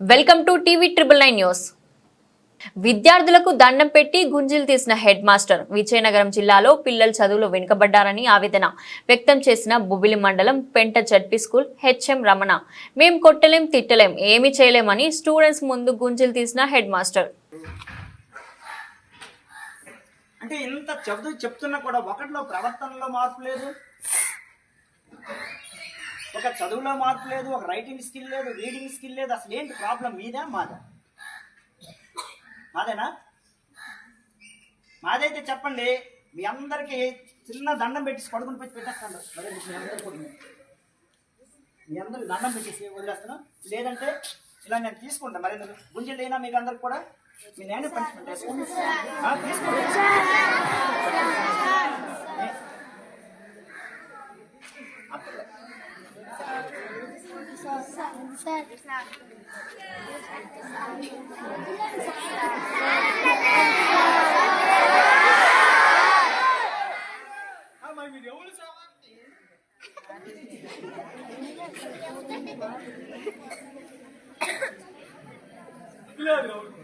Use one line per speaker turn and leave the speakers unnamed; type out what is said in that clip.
Welcome to TV triple nine news. విద్యార్థులకు దండం పెట్టి గుంజీలు తీసిన హెడ్ మాస్టర్ విజయనగరం జిల్లాలో పిల్లలు చదువులు వెనుకబడ్డారని ఆవేదన వ్యక్తం చేసిన బుబిలి మండలం పెంట జడ్పీ స్కూల్ హెచ్ఎం రమణ. మేం కొట్టలేం తిట్టలేం ఏమీ చేయలేమని స్టూడెంట్స్ ముందు గుంజీలు తీసిన హెడ్ మాస్టర్.
అంటే ఇంత చెబుతూ చెప్తున్నా కూడా ఒకటిలో ప్రవర్తనలో మార్పు లేదు. ఒక చదువులో మార్పు లేదు ఒక రైటింగ్ స్కిల్ లేదు రీడింగ్ స్కిల్ లేదు అసలు ఏంటి ప్రాబ్లం మీదా మాదా. మాదేనా? మాదైతే చెప్పండి మీ అందరికీ చిన్న దండం పెట్టి పడుకుని పెట్టి పెట్టేస్తాను. మరి మీ అందరికీ కూడా. మీ అందరికి దండం పెట్టేసి వదిలేస్తున్నాం లేదంటే ఇలా నేను తీసుకుంటాను మరి గుంజలు అయినా మీకు అందరికి కూడా? మీ నేను ఆ, తీసుకోండి Sen. Hemen video. Onu sen Bir daha bir daha.